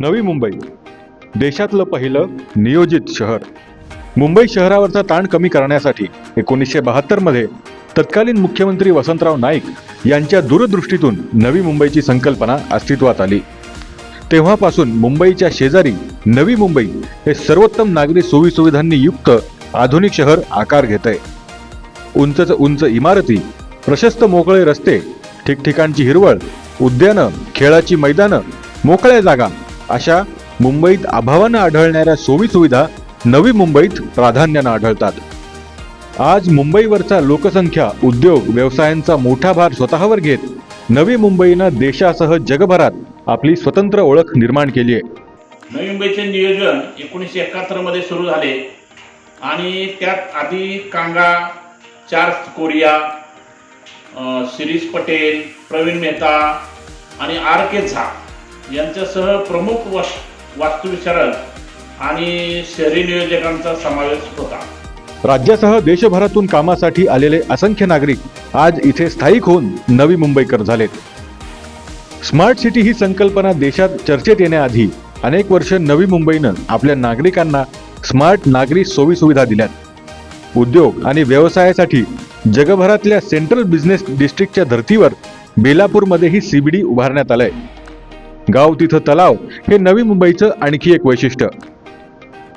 नवी मुंबई. देशातलं पहिलं नियोजित शहर. मुंबई शहरावरचा ताण कमी करण्यासाठी एकोणीसशे बहात्तरमध्ये तत्कालीन मुख्यमंत्री वसंतराव नाईक यांच्या दूरदृष्टीतून नवी मुंबईची संकल्पना अस्तित्वात आली. तेव्हापासून मुंबईच्या शेजारी नवी मुंबई हे सर्वोत्तम नागरी सोयीसुविधांनी युक्त आधुनिक शहर आकार घेत आहे उंचच उंच इमारती प्रशस्त मोकळे रस्ते ठिकठिकाणची हिरवळ उद्यानं खेळाची मैदानं मोकळ्या जागा अशा मुंबईत अभावानं आढळणाऱ्या सोयीसुविधा नवी मुंबईत प्राधान्यानं आढळतात. आज मुंबईवरचा लोकसंख्या उद्योग व्यवसायांचा मोठा भार स्वतःवर घेत नवी मुंबईनं देशासह जगभरात आपली स्वतंत्र ओळख निर्माण केली आहे. नवी मुंबईचे नियोजन एकोणीसशे एकाहत्तरमध्ये सुरू झाले. आणि त्यात आधी कांगा चार्ल्स कोरिया शिरीष पटेल प्रवीण मेहता आणि आर के झा यांच्यासह प्रमुख वस वास्तुविचारक आणि शहरी नियोजकांचा समावेश होता. राज्यासह देशभरातून कामासाठी आलेले असंख्य नागरिक आज इथे स्थायिक होऊन नवी मुंबईकर झालेत. स्मार्ट सिटी ही संकल्पना देशात चर्चेत येण्याआधी अनेक वर्ष नवी मुंबईनं आपल्या नागरिकांना स्मार्ट नागरी सोयीसुविधा दिल्यात. उद्योग आणि व्यवसायासाठी जगभरातल्या सेंट्रल बिझनेस डिस्ट्रिक्टच्या धर्तीवर बेलापूरमध्येही सीबीडी उभारण्यात आलंय. गाव तिथं तलाव हे नवी मुंबईचं आणखी एक वैशिष्ट्य.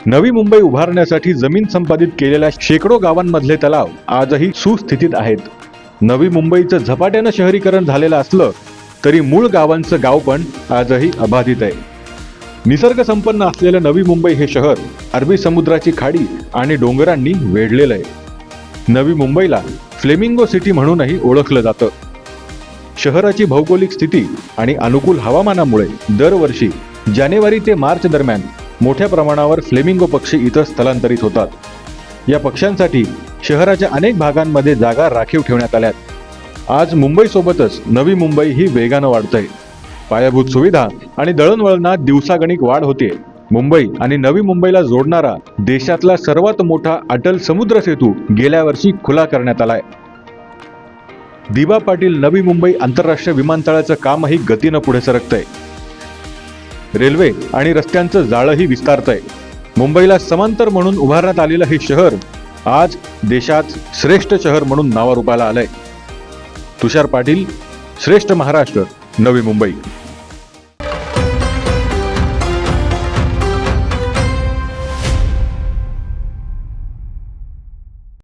नवी मुंबई उभारण्यासाठी जमीन संपादित केलेल्या शेकडो गावांमधले तलाव आजही सुस्थितीत आहेत. नवी मुंबईचं झपाट्यानं शहरीकरण झालेलं असलं तरी मूळ गावांचं गाव पण आजही अबाधित आहे. निसर्ग संपन्न असलेलं नवी मुंबई हे शहर अरबी समुद्राची खाडी आणि डोंगरांनी वेढलेलं आहे. नवी मुंबईला फ्लेमिंगो सिटी म्हणूनही ओळखलं जातं. शहराची भौगोलिक स्थिती आणि अनुकूल हवामानामुळे दरवर्षी जानेवारी ते मार्च दरम्यान मोठ्या प्रमाणावर फ्लेमिंगो पक्षी इथं स्थलांतरित होतात. या पक्ष्यांसाठी शहराच्या अनेक भागांमध्ये जागा राखीव ठेवण्यात आल्यात. आज मुंबईसोबतच नवी मुंबई ही वेगानं वाढतंय. पायाभूत सुविधा आणि दळणवळणात दिवसागणिक वाढ होते. मुंबई आणि नवी मुंबईला जोडणारा देशातला सर्वात मोठा अटल समुद्र सेतू गेल्या वर्षी खुला करण्यात आलाय. दिवा पाटील नवी मुंबई आंतरराष्ट्रीय विमानतळाचं कामही गतीनं पुढे सरकतंय. रेल्वे आणि रस्त्यांचं जाळंही विस्तारतंय. मुंबईला समांतर म्हणून उभारण्यात आलेलं हे शहर आज देशात श्रेष्ठ शहर म्हणून नावारूपाला आलंय. तुषार पाटील श्रेष्ठ महाराष्ट्र नवी मुंबई.